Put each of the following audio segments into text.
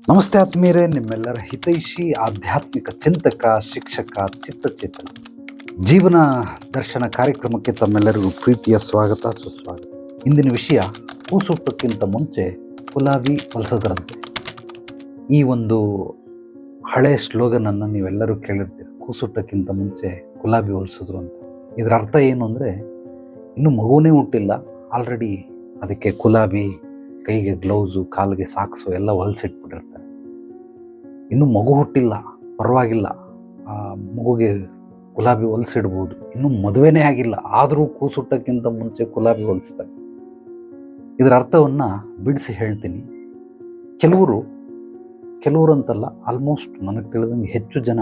ನಮಸ್ತೆ ಆತ್ಮೀಯರೇ, ನಿಮ್ಮೆಲ್ಲರ ಹಿತೈಷಿ, ಆಧ್ಯಾತ್ಮಿಕ ಚಿಂತಕ, ಶಿಕ್ಷಕ, ಚಿತ್ತಚೇತನ. ಜೀವನ ದರ್ಶನ ಕಾರ್ಯಕ್ರಮಕ್ಕೆ ತಮ್ಮೆಲ್ಲರಿಗೂ ಪ್ರೀತಿಯ ಸ್ವಾಗತ, ಸುಸ್ವಾಗತ. ಇಂದಿನ ವಿಷಯ ಕೂಸುಟ್ಟಕ್ಕಿಂತ ಮುಂಚೆ ಗುಲಾಬಿ ಹೊಲಸದರಂತೆ. ಈ ಒಂದು ಹಳೆ ಸ್ಲೋಗನನ್ನು ನೀವೆಲ್ಲರೂ ಕೇಳಿರ್ತೀರ ಕೂಸುಟ್ಟಕ್ಕಿಂತ ಮುಂಚೆ ಗುಲಾಬಿ ಹೊಲಿಸಿದ್ರು ಅಂತ. ಇದರ ಅರ್ಥ ಏನು ಅಂದರೆ, ಇನ್ನೂ ಮಗುವೇ ಹುಟ್ಟಿಲ್ಲ, ಆಲ್ರೆಡಿ ಅದಕ್ಕೆ ಗುಲಾಬಿ ಕೈಗೆ ಗ್ಲೌಸು ಕಾಲಿಗೆ ಸಾಕ್ಸು ಎಲ್ಲ ಹೊಲಸಿಟ್ಬಿಟ್ಟಿರ್ತಾರೆ. ಇನ್ನು ಮಗು ಹುಟ್ಟಿಲ್ಲ, ಪರವಾಗಿಲ್ಲ. ಆ ಮಗುಗೆ ಗುಲಾಬಿ ಹೊಲ್ಸಿಡ್ಬೋದು. ಇನ್ನು ಮದುವೆನೇ ಆಗಿಲ್ಲ, ಆದರೂ ಕೂಸುಟ್ಟಕ್ಕಿಂತ ಮುಂಚೆ ಗುಲಾಬಿ ಹೊಲಿಸ್ತಾರೆ. ಇದರ ಅರ್ಥವನ್ನು ಬಿಡಿಸಿ ಹೇಳ್ತೀನಿ. ಕೆಲವರು, ಕೆಲವರಂತಲ್ಲ ಆಲ್ಮೋಸ್ಟ್ ನನಗೆ ತಿಳಿದಂಗೆ ಹೆಚ್ಚು ಜನ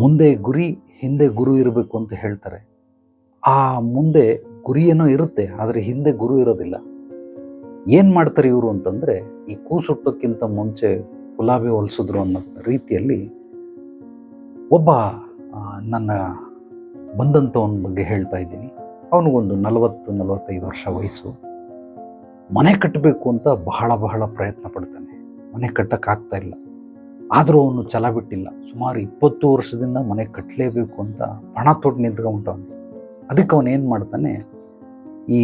ಮುಂದೆ ಗುರಿ, ಹಿಂದೆ ಗುರು ಇರಬೇಕು ಅಂತ ಹೇಳ್ತಾರೆ. ಆ ಮುಂದೆ ಗುರಿ ಏನೋ ಇರುತ್ತೆ, ಆದರೆ ಹಿಂದೆ ಗುರು ಇರೋದಿಲ್ಲ. ಏನು ಮಾಡ್ತಾರೆ ಇವರು ಅಂತಂದರೆ, ಈ ಕೂಸುಟ್ಟಕ್ಕಿಂತ ಮುಂಚೆ ಗುಲಾಬಿ ಹೊಲಿಸಿದ್ರು ಅನ್ನೋ ರೀತಿಯಲ್ಲಿ ಒಬ್ಬ ನನ್ನ ಬಂದಂಥವನ ಬಗ್ಗೆ ಹೇಳ್ತಾ ಇದ್ದೀನಿ. ಅವನಿಗೊಂದು ನಲವತ್ತು, ನಲವತ್ತೈದು ವರ್ಷ ವಯಸ್ಸು. ಮನೆ ಕಟ್ಟಬೇಕು ಅಂತ ಬಹಳ ಬಹಳ ಪ್ರಯತ್ನ ಪಡ್ತಾನೆ. ಮನೆ ಕಟ್ಟಕ್ಕಾಗ್ತಾ ಇಲ್ಲ. ಆದರೂ ಅವನು ಛಲ ಬಿಟ್ಟಿಲ್ಲ. ಸುಮಾರು ಇಪ್ಪತ್ತು ವರ್ಷದಿಂದ ಮನೆ ಕಟ್ಟಲೇಬೇಕು ಅಂತ ಪಣ ತೊಟ್ಟು ನಿಂತ್ಕೊಂಬಿಟ್ಟವನು ಅದಕ್ಕೆ ಅವನು ಏನು ಮಾಡ್ತಾನೆ ಈ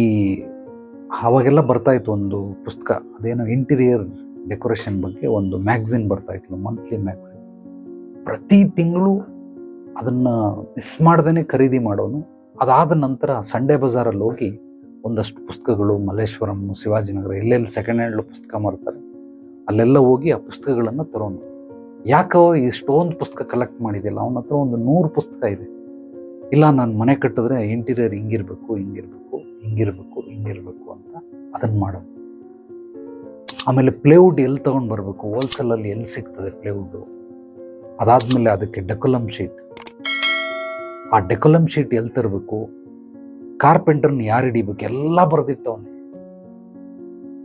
ಆವಾಗೆಲ್ಲ ಬರ್ತಾ ಇತ್ತು ಒಂದು ಪುಸ್ತಕ, ಅದೇನೋ ಇಂಟೀರಿಯರ್ ಡೆಕೋರೇಷನ್ ಬಗ್ಗೆ ಒಂದು ಮ್ಯಾಗ್ಝಿನ್ ಬರ್ತಾ ಇತ್ತು ಮಂತ್ಲಿ ಮ್ಯಾಗ್ಝಿನ್ ಪ್ರತಿ ತಿಂಗಳು ಅದನ್ನು ಮಿಸ್ ಮಾಡ್ದೇ ಖರೀದಿ ಮಾಡೋನು. ಅದಾದ ನಂತರ ಸಂಡೇ ಬಜಾರಲ್ಲಿ ಹೋಗಿ ಒಂದಷ್ಟು ಪುಸ್ತಕಗಳು, ಮಲ್ಲೇಶ್ವರಂ ಶಿವಾಜಿನಗರ ಎಲ್ಲೆಲ್ಲಿ ಸೆಕೆಂಡ್ ಹ್ಯಾಂಡ್ ಪುಸ್ತಕ ಮಾರ್ತಾರೆ, ಅಲ್ಲೆಲ್ಲ ಹೋಗಿ ಆ ಪುಸ್ತಕಗಳನ್ನು ತರೋನು. ಯಾಕೋ ಇಷ್ಟೊಂದು ಪುಸ್ತಕ ಕಲೆಕ್ಟ್ ಮಾಡಿದ್ದಿಲ್ಲ ಅವನ ಹತ್ರ ಒಂದು ನೂರು ಪುಸ್ತಕ ಇದೆ. ಇಲ್ಲ, ನಾನು ಮನೆ ಕಟ್ಟಿದ್ರೆ ಇಂಟೀರಿಯರ್ ಹಿಂಗಿರಬೇಕು, ಹಿಂಗಿರ್ಬೇಕು. ಹಿಂಗಿರ್ಬೇಕು ಹಿಂಗಿರ್ಬೇಕು ಅಂತ ಅದನ್ನು ಮಾಡೋದು. ಆಮೇಲೆ ಪ್ಲೇವುಡ್ ಎಲ್ಲಿ ತೊಗೊಂಡು ಬರಬೇಕು? ಹೋಲ್ಸೇಲಲ್ಲಿ ಎಲ್ಲಿ ಸಿಗ್ತದೆ ಪ್ಲೇವುಡ್ಡು ಅದಾದಮೇಲೆ ಅದಕ್ಕೆ ಡೆಕೊಲಮ್ ಶೀಟ್. ಆ ಡೆಕೊಲಮ್ ಶೀಟ್ ಎಲ್ಲಿ ತರಬೇಕು? ಕಾರ್ಪೆಂಟರ್ನ ಯಾರು ಹಿಡಿಬೇಕು? ಎಲ್ಲ ಬರೆದಿಟ್ಟವನೆ.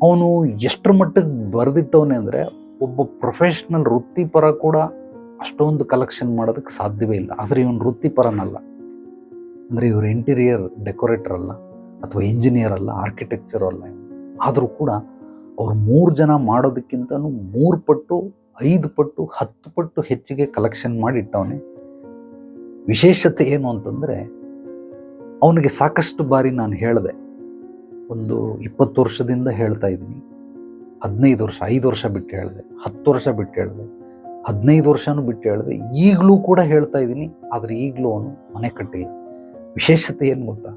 ಅವನು ಎಷ್ಟರ ಮಟ್ಟಿಗೆ ಬರೆದಿಟ್ಟವನೆ ಅಂದರೆ ಒಬ್ಬ ಪ್ರೊಫೆಷ್ನಲ್ ವೃತ್ತಿಪರ ಕೂಡ ಅಷ್ಟೊಂದು ಕಲೆಕ್ಷನ್ ಮಾಡೋದಕ್ಕೆ ಸಾಧ್ಯವೇ ಇಲ್ಲ. ಆದರೆ ಇವನು ವೃತ್ತಿಪರನಲ್ಲ. ಅಂದರೆ ಇವರು ಇಂಟೀರಿಯರ್ ಡೆಕೋರೇಟರ್ ಅಲ್ಲ. ಅಥವಾ ಇಂಜಿನಿಯರ್ ಅಲ್ಲ ಆರ್ಕಿಟೆಕ್ಚರ್ ಅಲ್ಲ, ಆದರೂ ಕೂಡ ಅವ್ರು ಮೂರು ಜನ ಮಾಡೋದಕ್ಕಿಂತನೂ ಮೂರು ಪಟ್ಟು, ಐದು ಪಟ್ಟು, ಹತ್ತು ಪಟ್ಟು ಹೆಚ್ಚಿಗೆ ಕಲೆಕ್ಷನ್ ಮಾಡಿ ಇಟ್ಟವನೇ. ವಿಶೇಷತೆ ಏನು ಅಂತಂದರೆ, ಅವನಿಗೆ ಸಾಕಷ್ಟು ಬಾರಿ ನಾನು ಹೇಳಿದೆ. ಒಂದು ಇಪ್ಪತ್ತು ವರ್ಷದಿಂದ ಹೇಳ್ತಾ ಇದ್ದೀನಿ. ಹದಿನೈದು ವರ್ಷ, ಐದು ವರ್ಷ ಬಿಟ್ಟು ಹೇಳಿದೆ. ಹತ್ತು ವರ್ಷ ಬಿಟ್ಟು ಹೇಳಿದೆ. ಹದಿನೈದು ವರ್ಷನೂ ಬಿಟ್ಟು ಹೇಳಿದೆ. ಈಗಲೂ ಕೂಡ ಹೇಳ್ತಾ ಇದ್ದೀನಿ, ಆದರೆ ಈಗಲೂ ಅವನು ಮನೆ ಕಟ್ಟಿಲ್ಲ. ವಿಶೇಷತೆ ಏನು ಗೊತ್ತಾ?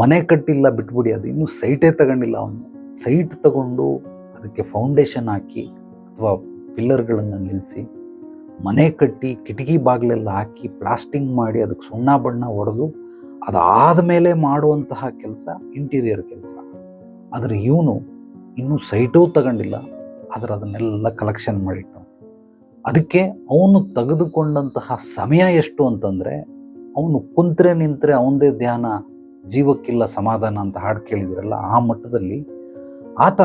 ಮನೆ ಕಟ್ಟಿಲ್ಲ ಬಿಟ್ಬಿಡಿ, ಅದು ಇನ್ನೂ ಸೈಟೇ ತಗೊಂಡಿಲ್ಲ ಅವನು. ಸೈಟ್ ತಗೊಂಡು ಅದಕ್ಕೆ ಫೌಂಡೇಶನ್ ಹಾಕಿ ಅಥವಾ ಪಿಲ್ಲರ್ಗಳನ್ನು ನಿಲ್ಲಿಸಿ ಮನೆ ಕಟ್ಟಿ ಕಿಟಕಿ ಬಾಗಿಲೆಲ್ಲ ಹಾಕಿ ಪ್ಲಾಸ್ಟಿಂಗ್ ಮಾಡಿ ಅದಕ್ಕೆ ಸುಣ್ಣ ಬಣ್ಣ ಹೊಡೆದು ಅದಾದ ಮೇಲೆ ಮಾಡುವಂತಹ ಕೆಲಸ ಇಂಟೀರಿಯರ್ ಕೆಲಸ. ಆದರೆ ಇವನು ಇನ್ನೂ ಸೈಟೂ ತಗೊಂಡಿಲ್ಲ, ಆದರೆ ಅದನ್ನೆಲ್ಲ ಕಲೆಕ್ಷನ್ ಮಾಡಿಟ್ಟು ಅದಕ್ಕೆ ಅವನು ತೆಗೆದುಕೊಂಡಂತಹ ಸಮಯ ಎಷ್ಟು ಅಂತಂದರೆ, ಅವನು ಕುಂತ್ರೆ ನಿಂತರೆ ಅವನದೇ ಧ್ಯಾನ. ಜೀವಕ್ಕಿಲ್ಲ ಸಮಾಧಾನ ಅಂತ ಹಾಡು ಕೇಳಿದಿರಲ್ಲ, ಆ ಮಟ್ಟದಲ್ಲಿ ಆತ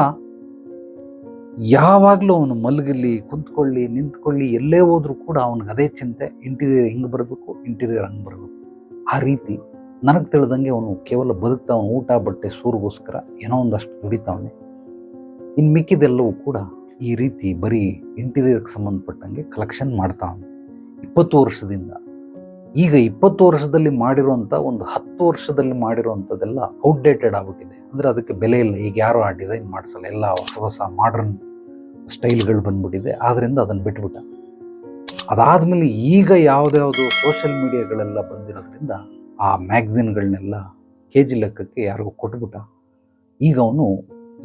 ಯಾವಾಗಲೂ ಅವನು ಮಲಗಲಿ, ಕುಂತ್ಕೊಳ್ಳಿ, ನಿಂತ್ಕೊಳ್ಳಿ, ಎಲ್ಲೇ ಹೋದರೂ ಕೂಡ ಅವನಿಗೆ ಅದೇ ಚಿಂತೆ ಇಂಟೀರಿಯರ್ ಹಿಂಗೆ ಬರಬೇಕು ಇಂಟೀರಿಯರ್ ಹಂಗೆ ಬರಬೇಕು. ಆ ರೀತಿ ನನಗೆ ತಿಳಿದಂಗೆ ಅವನು ಕೇವಲ ಬದುಕ್ತಾವನು, ಊಟ, ಬಟ್ಟೆ, ಸೂರಿಗೋಸ್ಕರ ಏನೋ ಒಂದಷ್ಟು ದುಡಿತಾವನೆ. ಇನ್ನು ಮಿಕ್ಕಿದೆಲ್ಲವೂ ಕೂಡ ಈ ರೀತಿ ಬರೀ ಇಂಟೀರಿಯರ್ಗೆ ಸಂಬಂಧಪಟ್ಟಂಗೆ ಕಲೆಕ್ಷನ್ ಮಾಡ್ತಾವನು. ಇಪ್ಪತ್ತು ವರ್ಷದಿಂದ ಈಗ ಇಪ್ಪತ್ತು ವರ್ಷದಲ್ಲಿ ಮಾಡಿರುವಂಥ ಒಂದು ಹತ್ತು ವರ್ಷದಲ್ಲಿ ಮಾಡಿರುವಂಥದ್ದೆಲ್ಲ ಔಟ್ಡೇಟೆಡ್ ಆಗಿಬಿಟ್ಟಿದೆ. ಅಂದರೆ ಅದಕ್ಕೆ ಬೆಲೆ ಇಲ್ಲ. ಈಗ ಯಾರು ಆ ಡಿಸೈನ್ ಮಾಡಿಸಲ್ಲ. ಎಲ್ಲ ಹೊಸ ಹೊಸ ಮಾಡ್ರನ್ ಸ್ಟೈಲ್ಗಳು ಬಂದ್ಬಿಟ್ಟಿದೆ. ಆದ್ದರಿಂದ ಅದನ್ನು ಬಿಟ್ಬಿಟ್ಟ. ಅದಾದಮೇಲೆ ಈಗ ಯಾವುದ್ಯಾವುದು ಸೋಷಿಯಲ್ ಮೀಡಿಯಾಗಳೆಲ್ಲ ಬಂದಿರೋದ್ರಿಂದ ಆ ಮ್ಯಾಗ್ಝಿನ್ಗಳನ್ನೆಲ್ಲ ಕೆ ಜಿ ಲೆಕ್ಕಕ್ಕೆ ಯಾರಿಗೂ ಕೊಟ್ಬಿಟ್ಟ. ಈಗ ಅವನು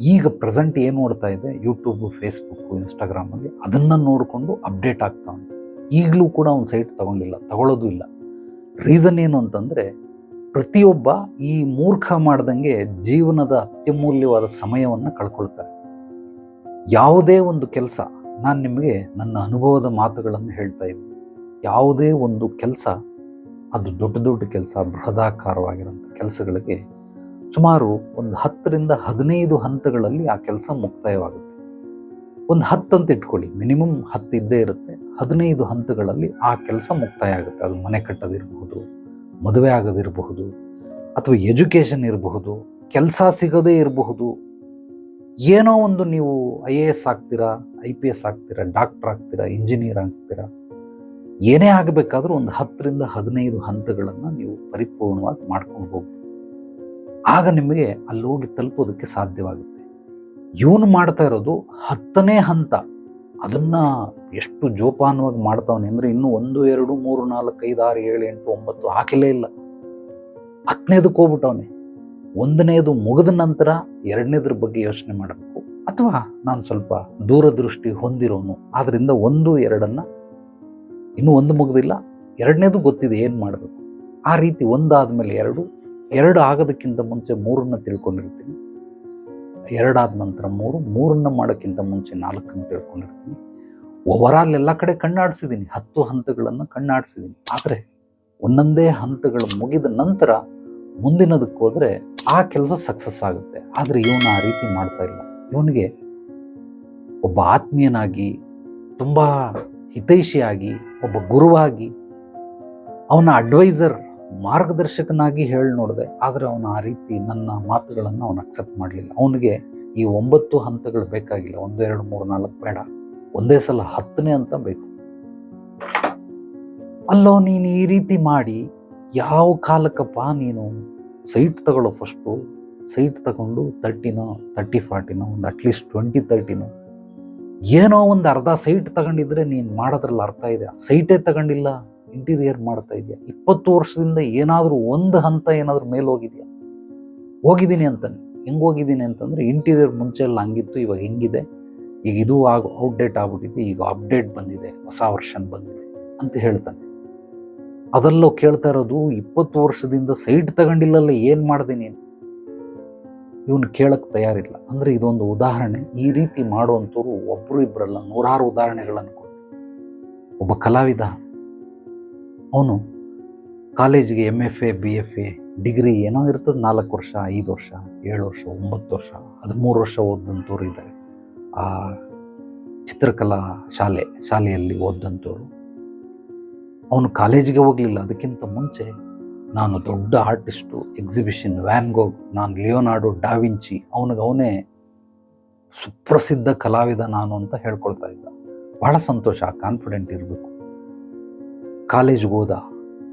ಈಗ ಪ್ರೆಸೆಂಟ್ ಏನು ನೋಡ್ತಾ ಇದೆ? ಯೂಟ್ಯೂಬು ಫೇಸ್ಬುಕ್ಕು ಇನ್ಸ್ಟಾಗ್ರಾಮಲ್ಲಿ ಅದನ್ನು ನೋಡಿಕೊಂಡು ಅಪ್ಡೇಟ್ ಆಗ್ತಾವನು ಈಗಲೂ ಕೂಡ ಅವ್ನು ಸೈಟ್ ತಗೊಂಡಿಲ್ಲ. ತಗೊಳ್ಳೋದು ಇಲ್ಲ. ರೀಸನ್ ಏನು ಅಂತಂದರೆ ಪ್ರತಿಯೊಬ್ಬ ಈ ಮೂರ್ಖ ಮಾಡ್ದಂಗೆ ಜೀವನದ ಅತ್ಯಮೂಲ್ಯವಾದ ಸಮಯವನ್ನು ಕಳ್ಕೊಳ್ತಾರೆ. ಯಾವುದೇ ಒಂದು ಕೆಲಸ, ನಾನು ನಿಮಗೆ ನನ್ನ ಅನುಭವದ ಮಾತುಗಳನ್ನು ಹೇಳ್ತಾ ಇದ್ದೀನಿ. ಯಾವುದೇ ಒಂದು ಕೆಲಸ, ಅದು ದೊಡ್ಡ ದೊಡ್ಡ ಕೆಲಸ ಬೃಹದಾಕಾರವಾಗಿರೋಂಥ ಕೆಲಸಗಳಿಗೆ ಸುಮಾರು ಒಂದು ಹತ್ತರಿಂದ ಹದಿನೈದು ಹಂತಗಳಲ್ಲಿ ಆ ಕೆಲಸ ಮುಕ್ತಾಯವಾಗುತ್ತೆ. ಒಂದು ಹತ್ತು ಅಂತ ಇಟ್ಕೊಳ್ಳಿ, ಮಿನಿಮಮ್ ಹತ್ತು ಇದ್ದೇ ಇರುತ್ತೆ. ಹದಿನೈದು ಹಂತಗಳಲ್ಲಿ ಆ ಕೆಲಸ ಮುಕ್ತಾಯ ಆಗುತ್ತೆ ಅದು ಮನೆ ಕಟ್ಟೋದಿರಬಹುದು, ಮದುವೆ ಆಗೋದಿರಬಹುದು, ಅಥವಾ ಎಜುಕೇಷನ್ ಇರಬಹುದು, ಕೆಲಸ ಸಿಗೋದೇ ಇರಬಹುದು. ಏನೋ ಒಂದು ನೀವು ಐ ಎ ಎಸ್ ಆಗ್ತೀರಾ, ಐ ಪಿ ಎಸ್ ಆಗ್ತೀರಾ, ಡಾಕ್ಟರ್ ಆಗ್ತೀರಾ, ಇಂಜಿನಿಯರ್ ಆಗ್ತೀರಾ, ಏನೇ ಆಗಬೇಕಾದ್ರೂ ಒಂದು ಹತ್ತರಿಂದ ಹದಿನೈದು ಹಂತಗಳನ್ನು ನೀವು ಪರಿಪೂರ್ಣವಾಗಿ ಮಾಡ್ಕೊಂಡು ಹೋಗಿ ಆಗ ನಿಮಗೆ ಅಲ್ಲಿ ಹೋಗಿ ತಲುಪೋದಕ್ಕೆ ಸಾಧ್ಯವಾಗುತ್ತೆ. ಇವನು ಮಾಡ್ತಾ ಇರೋದು ಹತ್ತನೇ ಹಂತ. ಅದನ್ನ ಎಷ್ಟು ಜೋಪಾನವಾಗಿ ಮಾಡ್ತಾವನೆ ಅಂದರೆ ಇನ್ನು ಒಂದು, ಎರಡು, ಮೂರು, ನಾಲ್ಕು, ಐದು, ಆರು, ಏಳು, ಎಂಟು, ಒಂಬತ್ತು ಹಾಕಲೇ ಇಲ್ಲ. ಹತ್ತನೇದಕ್ಕೆ ಹೋಗ್ಬಿಟ್ಟವನೆ. ಒಂದನೇದು ಮುಗಿದ ನಂತರ ಎರಡನೇದ್ರ ಬಗ್ಗೆ ಯೋಚನೆ ಮಾಡಬೇಕು. ಅಥವಾ ನಾನು ಸ್ವಲ್ಪ ದೂರದೃಷ್ಟಿ ಹೊಂದಿರೋನು. ಆದ್ದರಿಂದ ಒಂದು, ಎರಡನ್ನು ಇನ್ನೂ ಒಂದು ಮುಗ್ದಿಲ್ಲ. ಎರಡನೇದು ಗೊತ್ತಿದೆ ಏನು ಮಾಡಬೇಕು. ಆ ರೀತಿ ಒಂದಾದ ಮೇಲೆ ಎರಡು ಎರಡು ಆಗೋದಕ್ಕಿಂತ ಮುಂಚೆ ಮೂರನ್ನು ತಿಳ್ಕೊಂಡಿರ್ತೀನಿ. ಎರಡಾದ ನಂತರ ಮೂರು, ಮೂರನ್ನ ಮಾಡೋಕ್ಕಿಂತ ಮುಂಚೆ ನಾಲ್ಕನ್ನು ತಿಳ್ಕೊಂಡಿರ್ತೀನಿ. ಓವರಾಲ್ ಎಲ್ಲ ಕಡೆ ಕಣ್ಣಾಡಿಸಿದ್ದೀನಿ ಹತ್ತು ಹಂತಗಳನ್ನು ಕಣ್ಣಾಡಿಸಿದ್ದೀನಿ ಆದರೆ ಒಂದೊಂದೇ ಹಂತಗಳು ಮುಗಿದ ನಂತರ ಮುಂದಿನದಕ್ಕೆ ಹೋದರೆ ಆ ಕೆಲಸ ಸಕ್ಸಸ್ ಆಗುತ್ತೆ. ಆದರೆ ಇವನು ಆ ರೀತಿ ಮಾಡ್ತಾ ಇಲ್ಲ. ಇವನಿಗೆ ಒಬ್ಬ ಆತ್ಮೀಯನಾಗಿ, ತುಂಬ ಹಿತೈಷಿಯಾಗಿ, ಒಬ್ಬ ಗುರುವಾಗಿ, ಅವನ ಅಡ್ವೈಸರ್ ಮಾರ್ಗದರ್ಶಕನಾಗಿ ಹೇಳಿ ನೋಡಿದೆ. ಆದರೆ ಅವನು ಆ ರೀತಿ ನನ್ನ ಮಾತುಗಳನ್ನು ಅವನು ಅಕ್ಸೆಪ್ಟ್ ಮಾಡಲಿಲ್ಲ. ಅವನಿಗೆ ಈ ಒಂಬತ್ತು ಹಂತಗಳು ಬೇಕಾಗಿಲ್ಲ. ಒಂದು, ಎರಡು, ಮೂರು, ನಾಲ್ಕು ಬೇಡ. ಒಂದೇ ಸಲ ಹತ್ತನೇ ಅಂತ ಬೇಕು. ಅಲ್ಲೋ, ನೀನು ಈ ರೀತಿ ಮಾಡಿ ಯಾವ ಕಾಲಕ್ಕಪ್ಪ ನೀನು ಸೈಟ್ ತಗೊಳ್ಳೋ ಫಸ್ಟು ಸೈಟ್ ತಗೊಂಡು ತರ್ಟಿನೋ ತರ್ಟಿ ಫಾರ್ಟಿನೋ ಒಂದು ಅಟ್ಲೀಸ್ಟ್ ಟ್ವೆಂಟಿ ತರ್ಟಿನೋ ಏನೋ ಒಂದು ಅರ್ಧ ಸೈಟ್ ತಗೊಂಡಿದ್ರೆ ನೀನು ಮಾಡೋದ್ರಲ್ಲಿ ಅರ್ಥ ಇದೆ. ಸೈಟೇ ತಗೊಂಡಿಲ್ಲ. ಇಂಟೀರಿಯರ್ ಮಾಡ್ತಾ ಇದೆಯಾ? ಇಪ್ಪತ್ತು ವರ್ಷದಿಂದ ಏನಾದರೂ ಒಂದು ಹಂತ ಏನಾದರೂ ಮೇಲೆ ಹೋಗಿದೆಯಾ? ಹೋಗಿದ್ದೀನಿ ಅಂತಾನೆ. ಹೆಂಗೆ ಹೋಗಿದ್ದೀನಿ ಅಂತಂದರೆ ಇಂಟೀರಿಯರ್ ಮುಂಚೆ ಎಲ್ಲ ಹಂಗಿತ್ತು, ಇವಾಗ ಹೆಂಗಿದೆ? ಈಗ ಇದು ಆಗ ಔಟ್ಡೇಟ್ ಆಗ್ಬಿಟ್ಟಿದೆ, ಈಗ ಅಪ್ಡೇಟ್ ಬಂದಿದೆ, ಹೊಸ ವರ್ಷನ್ ಬಂದಿದೆ ಅಂತ ಹೇಳ್ತಾನೆ. ಅದಲ್ಲೋ ಕೇಳ್ತಾ ಇರೋದು, ಇಪ್ಪತ್ತು ವರ್ಷದಿಂದ ಸೈಟ್ ತಗೊಂಡಿಲ್ಲಲ್ಲ ಏನು ಮಾಡಿದೆ ನೀನು? ಇವನು ಕೇಳಕ್ಕೆ ತಯಾರಿಲ್ಲ. ಅಂದರೆ ಇದೊಂದು ಉದಾಹರಣೆ. ಈ ರೀತಿ ಮಾಡುವಂಥವ್ರು ಒಬ್ಬರು ಇಬ್ಬರಲ್ಲ ನೂರಾರು ಉದಾಹರಣೆಗಳನ್ನು ಕೊಡ್ತೀವಿ ಒಬ್ಬ ಕಲಾವಿದ ಅವನು ಕಾಲೇಜಿಗೆ M F A B F A degree ಏನೋ ಇರ್ತದೆ, ನಾಲ್ಕು ವರ್ಷ, ಐದು ವರ್ಷ, ಏಳು ವರ್ಷ, ಒಂಬತ್ತು ವರ್ಷ, ಹದಿಮೂರು ವರ್ಷ ಓದಂಥವ್ರು ಇದ್ದಾರೆ. ಆ ಚಿತ್ರಕಲಾ ಶಾಲೆ, ಶಾಲೆಯಲ್ಲಿ ಓದಂಥವ್ರು ಅವನು ಕಾಲೇಜಿಗೆ ಹೋಗಲಿಲ್ಲ, ಅದಕ್ಕಿಂತ ಮುಂಚೆ ನಾನು ದೊಡ್ಡ ಆರ್ಟಿಸ್ಟು, ಎಕ್ಸಿಬಿಷನ್ ವ್ಯಾನ್ಗೋಗ್ ನಾನು ಲಿಯೋನಾರ್ಡೋ ಡಾವಿಂಚಿ ಅವನಿಗೆ ಅವನೇ ಸುಪ್ರಸಿದ್ಧ ಕಲಾವಿದ ನಾನು ಅಂತ ಹೇಳ್ಕೊಳ್ತಾ ಇದ್ದ. ಬಹಳ ಸಂತೋಷ ಕಾನ್ಫಿಡೆಂಟ್ ಇರಬೇಕು. ಕಾಲೇಜ್ಗೆ ಹೋದ.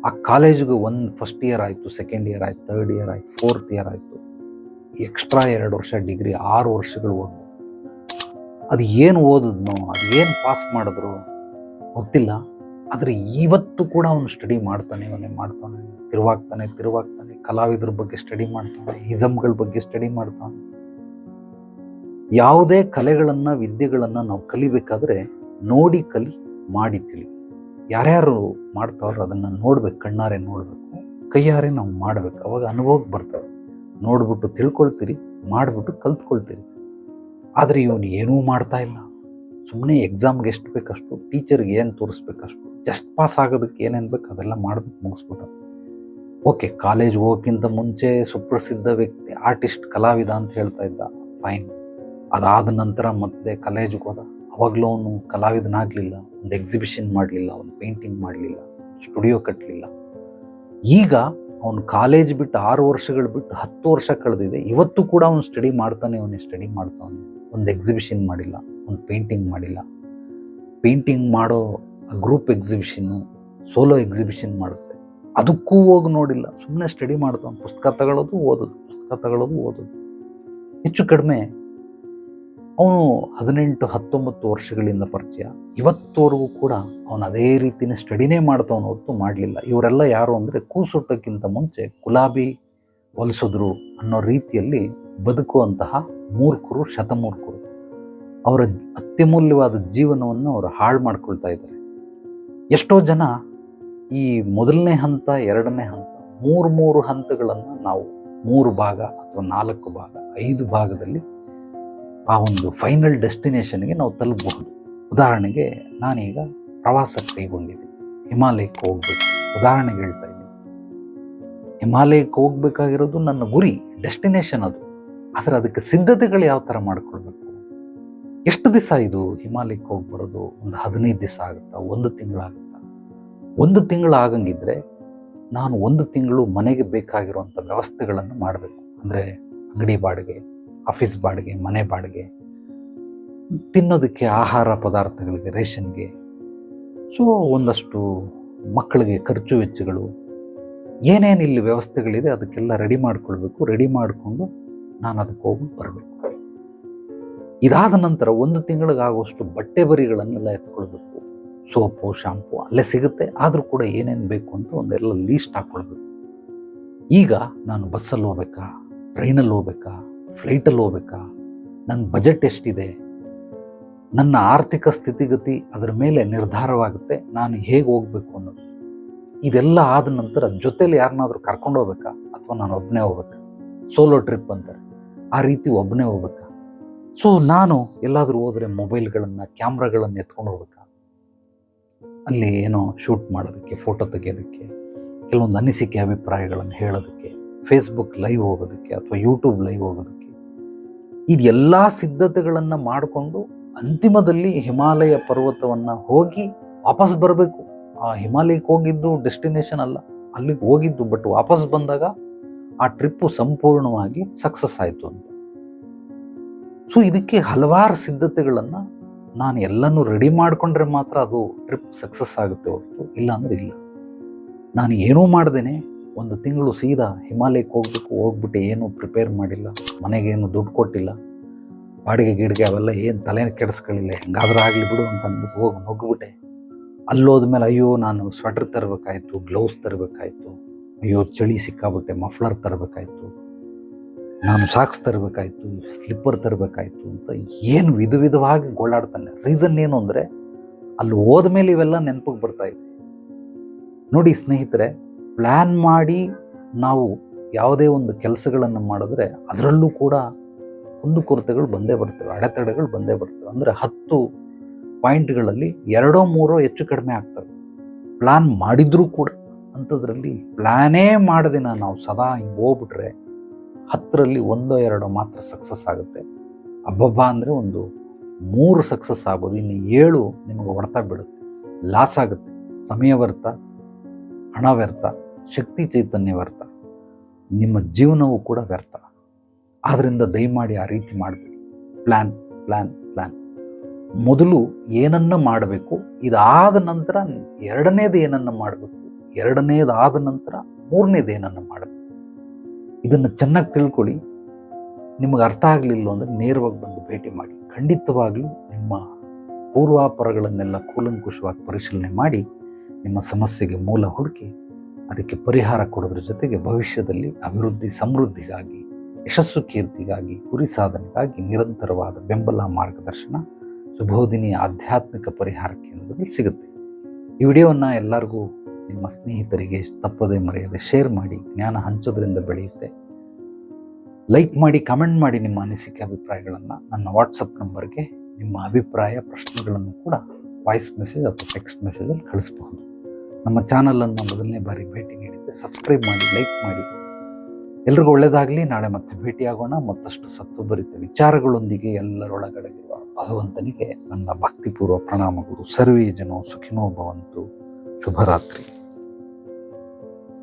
ಆ ಕಾಲೇಜ್ಗೆ ಒಂದು ಫಸ್ಟ್ ಇಯರ್ ಆಯಿತು ಸೆಕೆಂಡ್ ಇಯರ್ ಆಯ್ತು ತರ್ಡ್ ಇಯರ್ ಆಯಿತು ಫೋರ್ತ್ ಇಯರ್ ಆಯಿತು. ಎಕ್ಸ್ಟ್ರಾ ಎರಡು ವರ್ಷ ಡಿಗ್ರಿ, ಆರು ವರ್ಷಗಳು ಓದಿದ ಅದು ಏನು ಓದಿದ್ನೋ, ಅದು ಏನು ಪಾಸ್ ಮಾಡಿದ್ರು ಗೊತ್ತಿಲ್ಲ. ಆದರೆ ಇವತ್ತು ಕೂಡ ಅವನು ಸ್ಟಡಿ ಮಾಡ್ತಾನೆ, ಅವನೇ ಮಾಡ್ತಾನೆ, ತಿರುವಾಗ್ತಾನೆ ತಿರುವಾಗ್ತಾನೆ. ಕಲಾವಿದ್ರ ಬಗ್ಗೆ ಸ್ಟಡಿ ಮಾಡ್ತಾನೆ ಇಸಮ್ಗಳ ಬಗ್ಗೆ ಸ್ಟಡಿ ಮಾಡ್ತಾನೆ. ಯಾವುದೇ ಕಲೆಗಳನ್ನು, ವಿದ್ಯೆಗಳನ್ನು ನಾವು ಕಲಿಬೇಕಾದ್ರೆ ನೋಡಿ, ಕಲಿ, ಮಾಡಿ ತಿಳಿ. ಯಾರ್ಯಾರು ಮಾಡ್ತಾವ್ರೋ ಅದನ್ನು ನೋಡ್ಬೇಕು, ಕಣ್ಣಾರೆ ನೋಡಬೇಕು, ಕೈಯಾರೆ ನಾವು ಮಾಡ್ಬೇಕು. ಅವಾಗ ಅನುಭವಕ್ಕೆ ಬರ್ತದೆ ನೋಡ್ಬಿಟ್ಟು ತಿಳ್ಕೊಳ್ತೀರಿ, ಮಾಡಿಬಿಟ್ಟು ಕಲ್ತ್ಕೊಳ್ತೀರಿ. ಆದರೆ ಇವನು ಏನೂ ಮಾಡ್ತಾ ಇಲ್ಲ. ಸುಮ್ಮನೆ ಎಕ್ಸಾಮ್ಗೆ ಎಷ್ಟು ಬೇಕಷ್ಟು ಟೀಚರ್ಗೆ ಏನು ತೋರಿಸ್ಬೇಕಷ್ಟು ಜಸ್ಟ್ ಪಾಸ್ ಆಗೋದಕ್ಕೆ ಏನೇನು ಬೇಕು ಅದೆಲ್ಲ ಮಾಡ್ಬಿಟ್ಟು ಮುಗಿಸ್ಬಿಟ್ಟು ಓಕೆ ಕಾಲೇಜ್ ಹೋಗೋಕ್ಕಿಂತ ಮುಂಚೆ ಸುಪ್ರಸಿದ್ಧ ವ್ಯಕ್ತಿ ಆರ್ಟಿಸ್ಟ್ ಕಲಾವಿದ ಅಂತ ಹೇಳ್ತಾ ಇದ್ದ. ಫೈನ್ ಅದಾದ ನಂತರ ಮತ್ತೆ ಕಾಲೇಜಿಗೆ ಹೋದ. ಅವಾಗಲೂ ಅವನು ಕಲಾವಿದನಾಗಲಿಲ್ಲ, ಒಂದು ಎಕ್ಸಿಬಿಷನ್ ಮಾಡಲಿಲ್ಲ, ಒಂದು ಪೇಂಟಿಂಗ್ ಮಾಡಲಿಲ್ಲ ಸ್ಟುಡಿಯೋ ಕಟ್ಟಲಿಲ್ಲ ಈಗ ಅವನು ಕಾಲೇಜ್ ಬಿಟ್ಟು ಆರು ವರ್ಷಗಳು ಬಿಟ್ಟು ಹತ್ತು ವರ್ಷ ಕಳೆದಿದೆ. ಇವತ್ತು ಕೂಡ ಅವನು ಸ್ಟಡಿ ಮಾಡ್ತಾನೆ ಅವನು ಸ್ಟಡಿ ಮಾಡ್ತಾನೆ. ಒಂದು ಎಕ್ಸಿಬಿಷನ್ ಮಾಡಿಲ್ಲ, ಒಂದು ಪೇಂಟಿಂಗ್ ಮಾಡಿಲ್ಲ. ಪೇಂಟಿಂಗ್ ಮಾಡೋ ಗ್ರೂಪ್ ಎಕ್ಸಿಬಿಷನ್ನು ಸೋಲೋ ಎಕ್ಸಿಬಿಷನ್ ಮಾಡುತ್ತೆ. ಅದಕ್ಕೂ ಹೋಗಿ ನೋಡಿಲ್ಲ. ಸುಮ್ಮನೆ ಸ್ಟಡಿ ಮಾಡ್ತಾನೆ. ಪುಸ್ತಕ ತಗೊಳ್ಳೋದು ಓದೋದು, ಪುಸ್ತಕ ತಗೊಳ್ಳೋದು ಓದೋದು. ಹೆಚ್ಚು ಕಡಿಮೆ ಅವನು ಹದಿನೆಂಟು, ಹತ್ತೊಂಬತ್ತು ವರ್ಷಗಳಿಂದ ಪರಿಚಯ. ಇವತ್ತವರೆಗೂ ಕೂಡ ಅವನು ಅದೇ ರೀತಿಯೇ ಸ್ಟಡಿನೇ ಮಾಡ್ತಾವನು ಹೊರತು ಮಾಡಲಿಲ್ಲ. ಇವರೆಲ್ಲ ಯಾರು ಅಂದರೆ ಕೂಸುಟ್ಟಕ್ಕಿಂತ ಮುಂಚೆ ಗುಲಾಬಿ ಹೊಲಿಸಿದ್ರು ಅನ್ನೋ ರೀತಿಯಲ್ಲಿ ಬದುಕುವಂತಹ ಮೂರ್ಖರು, ಶತಮೂರ್ಖರು. ಅವರ ಅತ್ಯಮೂಲ್ಯವಾದ ಜೀವನವನ್ನು ಅವರು ಹಾಳು ಮಾಡ್ಕೊಳ್ತಾ ಇದ್ದಾರೆ. ಎಷ್ಟೋ ಜನ ಈ ಮೊದಲನೇ ಹಂತ, ಎರಡನೇ ಹಂತ ಮೂರು ಮೂರು ಹಂತಗಳನ್ನು ನಾವು ಮೂರು ಭಾಗ ಅಥವಾ ನಾಲ್ಕು ಭಾಗ, ಐದು ಭಾಗದಲ್ಲಿ ಆ ಒಂದು ಫೈನಲ್ ಡೆಸ್ಟಿನೇಷನ್ಗೆ ನಾವು ತಲುಪಬಹುದು. ಉದಾಹರಣೆಗೆ ನಾನೀಗ ಪ್ರವಾಸ ಕೈಗೊಂಡಿದ್ದೀನಿ ಹಿಮಾಲಯಕ್ಕೆ ಹೋಗ್ಬೇಕು. ಉದಾಹರಣೆಗೆ ಹೇಳ್ತಾ ಇದ್ದೀನಿ. ಹಿಮಾಲಯಕ್ಕೆ ಹೋಗ್ಬೇಕಾಗಿರೋದು ನನ್ನ ಗುರಿ ಡೆಸ್ಟಿನೇಷನ್ ಅದು. ಆದರೆ ಅದಕ್ಕೆ ಸಿದ್ಧತೆಗಳು ಯಾವ ಥರ ಮಾಡ್ಕೊಳ್ಬೇಕು? ಎಷ್ಟು ದಿವಸ ಇದು ಹಿಮಾಲಯಕ್ಕೆ ಹೋಗಿ ಬರೋದು? ಒಂದು ಹದಿನೈದು ದಿವಸ ಆಗುತ್ತಾ? ಒಂದು ತಿಂಗಳಾಗುತ್ತಾ ಒಂದು ತಿಂಗಳು ಆಗಂಗಿದ್ರೆ ನಾನು ಒಂದು ತಿಂಗಳು ಮನೆಗೆ ಬೇಕಾಗಿರುವಂಥ ವ್ಯವಸ್ಥೆಗಳನ್ನು ಮಾಡಬೇಕು. ಅಂದರೆ ಅಂಗಡಿ ಬಾಡಿಗೆ ಆಫೀಸ್ ಬಾಡಿಗೆ, ಮನೆ ಬಾಡಿಗೆ, ತಿನ್ನೋದಕ್ಕೆ ಆಹಾರ ಪದಾರ್ಥಗಳಿಗೆ, ರೇಷನ್ಗೆ. ಸೊ ಒಂದಷ್ಟು ಮಕ್ಕಳಿಗೆ ಖರ್ಚು ವೆಚ್ಚಗಳು, ಏನೇನು ಇಲ್ಲಿ ವ್ಯವಸ್ಥೆಗಳಿದೆ ಅದಕ್ಕೆಲ್ಲ ರೆಡಿ ಮಾಡ್ಕೊಳ್ಬೇಕು. ರೆಡಿ ಮಾಡಿಕೊಂಡು ನಾನು ಅದಕ್ಕೆ ಹೋಗಿ ಬರಬೇಕು. ಇದಾದ ನಂತರ ಒಂದು ತಿಂಗಳಿಗಾಗುವಷ್ಟು ಬಟ್ಟೆ ಬರಿಗಳನ್ನೆಲ್ಲ ಎತ್ಕೊಳ್ಬೇಕು. ಸೋಪು, ಶಾಂಪು ಅಲ್ಲೇ ಸಿಗುತ್ತೆ. ಆದರೂ ಕೂಡ ಏನೇನು ಬೇಕು ಅಂತ ಒಂದೆಲ್ಲ ಲೀಸ್ಟ್ ಹಾಕ್ಕೊಳ್ಬೇಕು. ಈಗ ನಾನು ಬಸ್ಸಲ್ಲಿ ಹೋಗ್ಬೇಕಾ? ಟ್ರೈನಲ್ಲಿ ಹೋಗ್ಬೇಕಾ? ಫ್ಲೈಟಲ್ಲಿ ಹೋಗ್ಬೇಕಾ? ನನ್ನ ಬಜೆಟ್ ಎಷ್ಟಿದೆ? ನನ್ನ ಆರ್ಥಿಕ ಸ್ಥಿತಿಗತಿ ಅದರ ಮೇಲೆ ನಿರ್ಧಾರವಾಗುತ್ತೆ, ನಾನು ಹೇಗೆ ಹೋಗಬೇಕು ಅನ್ನೋದು. ಇದೆಲ್ಲ ಆದ ನಂತರ ಜೊತೆಲಿ ಯಾರನ್ನಾದರೂ ಕರ್ಕೊಂಡು ಹೋಗ್ಬೇಕಾ? ಅಥವಾ ನಾನು ಒಬ್ಬನೇ ಹೋಗ್ಬೇಕಾ? ಸೋಲೋ ಟ್ರಿಪ್ ಅಂತಾರೆ. ಆ ರೀತಿ ಒಬ್ಬನೇ ಹೋಗ್ಬೇಕಾ? ಸೊ, ನಾನು ಎಲ್ಲಾದರೂ ಹೋದರೆ ಮೊಬೈಲ್ಗಳನ್ನು, ಕ್ಯಾಮ್ರಾಗಳನ್ನು ಎತ್ಕೊಂಡು ಹೋಗ್ಬೇಕಾ? ಅಲ್ಲಿ ಏನೋ ಶೂಟ್ ಮಾಡೋದಕ್ಕೆ, ಫೋಟೋ ತೆಗೆಯೋದಕ್ಕೆ, ಕೆಲವೊಂದು ಅನಿಸಿಕೆ ಅಭಿಪ್ರಾಯಗಳನ್ನು ಹೇಳೋದಕ್ಕೆ ಫೇಸ್ಬುಕ್ ಲೈವ್ ಹೋಗೋದಕ್ಕೆ ಅಥವಾ ಯೂಟ್ಯೂಬ್ ಲೈವ್ ಹೋಗೋದಕ್ಕೆ. ಇದೆಲ್ಲ ಸಿದ್ಧತೆಗಳನ್ನು ಮಾಡಿಕೊಂಡು ಅಂತಿಮದಲ್ಲಿ ಹಿಮಾಲಯ ಪರ್ವತವನ್ನು ಹೋಗಿ ವಾಪಸ್ ಬರಬೇಕು. ಆ ಹಿಮಾಲಯಕ್ಕೆ ಹೋಗಿದ್ದು ಡೆಸ್ಟಿನೇಷನ್ ಅಲ್ಲ, ಅಲ್ಲಿಗೆ ಹೋಗಿದ್ದು, ಬಟ್ ವಾಪಸ್ ಬಂದಾಗ ಆ ಟ್ರಿಪ್ಪು ಸಂಪೂರ್ಣವಾಗಿ ಸಕ್ಸಸ್ ಆಯಿತು ಅಂತ. ಸೊ ಇದಕ್ಕೆ ಹಲವಾರು ಸಿದ್ಧತೆಗಳನ್ನು ನಾನು ಎಲ್ಲನೂ ರೆಡಿ ಮಾಡಿಕೊಂಡ್ರೆ ಮಾತ್ರ ಅದು ಟ್ರಿಪ್ ಸಕ್ಸಸ್ ಆಗುತ್ತೆ ಹೊರತು ಇಲ್ಲ ಅಂದ್ರೆ ಇಲ್ಲ. ನಾನು ಏನೂ ಮಾಡ್ದೇನೆ ಒಂದು ತಿಂಗಳು ಸೀದಾ ಹಿಮಾಲಯಕ್ಕೆ ಹೋಗ್ಬೇಕು, ಹೋಗ್ಬಿಟ್ಟು ಏನೂ ಪ್ರಿಪೇರ್ ಮಾಡಿಲ್ಲ ಮನೆಗೇನು ದುಡ್ಡು ಕೊಟ್ಟಿಲ್ಲ, ಬಾಡಿಗೆ ಗಿಡಿಗೆ ಅವೆಲ್ಲ ಏನು ತಲೆ ಕೆಡಿಸ್ಕೊಳ್ಳಿಲ್ಲ, ಹೆಂಗಾದ್ರೂ ಆಗಲಿ ಬಿಡು ಅಂತ ಅಂದ್ಬಿಟ್ಟು ಹೋಗಿ ನುಗ್ಗಿಬಿಟ್ಟೆ ಅಲ್ಲೋದ್ಮೇಲೆ ಅಯ್ಯೋ, ನಾನು ಸ್ವೆಟರ್ ತರಬೇಕಾಯ್ತು ಗ್ಲೌಸ್ ತರಬೇಕಾಯ್ತು, ಅಯ್ಯೋ, ಚಳಿ ಸಿಕ್ಕಾಬಿಟ್ಟೆ ಮಫ್ಲರ್ ತರಬೇಕಾಯ್ತು, ನಾನು ಸಾಕ್ಸ್ ತರಬೇಕಾಯ್ತು ಸ್ಲಿಪ್ಪರ್ ತರಬೇಕಾಯ್ತು ಅಂತ ಏನು ವಿಧ ವಿಧವಾಗಿ ಗೋಳಾಡ್ತಾನೆ. ರೀಸನ್ ಏನು ಅಂದರೆ, ಅಲ್ಲಿ ಹೋದ್ಮೇಲೆ ಇವೆಲ್ಲ ನೆನಪಿಗೆ ಬರ್ತಾ ಇದೆ. ನೋಡಿ ಸ್ನೇಹಿತರೆ ಪ್ಲ್ಯಾನ್ ಮಾಡಿ ನಾವು ಯಾವುದೇ ಒಂದು ಕೆಲಸಗಳನ್ನು ಮಾಡಿದ್ರೆ ಅದರಲ್ಲೂ ಕೂಡ ಕುಂದುಕೊರತೆಗಳು ಬಂದೇ ಬರ್ತವೆ, ಅಡೆತಡೆಗಳು ಬಂದೇ ಬರ್ತವೆ. ಅಂದರೆ ಹತ್ತು ಪಾಯಿಂಟ್ಗಳಲ್ಲಿ ಎರಡೋ ಮೂರೋ ಹೆಚ್ಚು ಕಡಿಮೆ ಆಗ್ತವೆ. ಪ್ಲ್ಯಾನ್ ಮಾಡಿದರೂ ಕೂಡ ಅಂಥದ್ರಲ್ಲಿ ಪ್ಲ್ಯಾನೇ ಮಾಡದಿನ ನಾವು ಸದಾ ಹಿಂಗೆ ಹೋಗ್ಬಿಟ್ರೆ ಹತ್ತರಲ್ಲಿ ಒಂದೋ ಎರಡೋ ಮಾತ್ರ ಸಕ್ಸಸ್ ಆಗುತ್ತೆ. ಹಬ್ಬಬ್ಬ ಅಂದರೆ ಒಂದು ಮೂರು ಸಕ್ಸಸ್ ಆಗೋದು ಇನ್ನು ಏಳು ನಿಮಗೆ ಹೊಡೆತ ಬಿಡುತ್ತೆ. ಲಾಸ್ ಆಗುತ್ತೆ. ಸಮಯ ವ್ಯರ್ಥ, ಹಣ ವ್ಯರ್ಥ. ಶಕ್ತಿ ಚೈತನ್ಯ ವ್ಯರ್ಥ. ನಿಮ್ಮ ಜೀವನವೂ ಕೂಡ ವ್ಯರ್ಥ. ಆದ್ದರಿಂದ ದಯಮಾಡಿ ಆ ರೀತಿ ಮಾಡಬೇಡಿ. ಪ್ಲ್ಯಾನ್ ಪ್ಲ್ಯಾನ್ ಪ್ಲ್ಯಾನ್ ಮೊದಲು ಏನನ್ನ ಮಾಡಬೇಕು, ಇದಾದ ನಂತರ ಎರಡನೇದು ಏನನ್ನ ಮಾಡಬೇಕು ಎರಡನೇದಾದ ನಂತರ ಮೂರನೇದು ಏನನ್ನ ಮಾಡಬೇಕು. ಇದನ್ನು ಚೆನ್ನಾಗಿ ತಿಳ್ಕೊಳ್ಳಿ. ನಿಮಗೆ ಅರ್ಥ ಆಗಲಿಲ್ಲ ಅಂದರೆ ನೇರವಾಗಿ ಬಂದು ಭೇಟಿ ಮಾಡಿ. ಖಂಡಿತವಾಗಲೂ ನಿಮ್ಮ ಪೂರ್ವಾಪರಗಳನ್ನೆಲ್ಲ ಕೂಲಂಕುಷವಾಗಿ ಪರಿಶೀಲನೆ ಮಾಡಿ, ನಿಮ್ಮ ಸಮಸ್ಯೆಗೆ ಮೂಲ ಹುಡುಕಿ ಅದಕ್ಕೆ ಪರಿಹಾರ ಕೊಡೋದ್ರ ಜೊತೆಗೆ ಭವಿಷ್ಯದಲ್ಲಿ ಅಭಿವೃದ್ಧಿ, ಸಮೃದ್ಧಿಗಾಗಿ, ಯಶಸ್ಸು ಕೀರ್ತಿಗಾಗಿ ಗುರಿ ಸಾಧನೆಗಾಗಿ ನಿರಂತರವಾದ ಬೆಂಬಲ ಮಾರ್ಗದರ್ಶನ ಸುಬೋಧಿನಿ ಆಧ್ಯಾತ್ಮಿಕ ಪರಿಹಾರ ಕೇಂದ್ರದಲ್ಲಿ ಸಿಗುತ್ತೆ. ಈ ವಿಡಿಯೋವನ್ನು ಎಲ್ಲರಿಗೂ ನಿಮ್ಮ ಸ್ನೇಹಿತರಿಗೆ ತಪ್ಪದೆ ಮರೆಯದೆ ಶೇರ್ ಮಾಡಿ, ಜ್ಞಾನ ಹಂಚೋದ್ರಿಂದ ಬೆಳೆಯುತ್ತೆ. ಲೈಕ್ ಮಾಡಿ, ಕಮೆಂಟ್ ಮಾಡಿ ನಿಮ್ಮ ಅನಿಸಿಕೆ, ಅಭಿಪ್ರಾಯಗಳನ್ನು ನನ್ನ ವಾಟ್ಸಪ್ ನಂಬರ್ಗೆ ನಿಮ್ಮ ಅಭಿಪ್ರಾಯ, ಪ್ರಶ್ನೆಗಳನ್ನು ಕೂಡ ವಾಯ್ಸ್ ಮೆಸೇಜ್ ಅಥವಾ ಟೆಕ್ಸ್ಟ್ ಮೆಸೇಜಲ್ಲಿ ಕಳಿಸಬಹುದು. ನಮ್ಮ ಚಾನಲನ್ನು ಮೊದಲನೇ ಬಾರಿ ಭೇಟಿ ನೀಡಿದ್ದೆ. ಸಬ್ಸ್ಕ್ರೈಬ್ ಮಾಡಿ ಲೈಕ್ ಮಾಡಿ. ಎಲ್ರಿಗೂ ಒಳ್ಳೆಯದಾಗಲಿ ನಾಳೆ ಮತ್ತೆ ಭೇಟಿಯಾಗೋಣ. ಮತ್ತಷ್ಟು ಸತ್ವಭರಿತ ವಿಚಾರಗಳೊಂದಿಗೆ ಎಲ್ಲರೊಳಗಡೆಗಿರುವ ಭಗವಂತನಿಗೆ ನನ್ನ ಭಕ್ತಿಪೂರ್ವ ಪ್ರಣಾಮಗಳು. ಸರ್ವೇ ಜನೋ ಸುಖಿನೋ ಭವಂತು. ಶುಭರಾತ್ರಿ.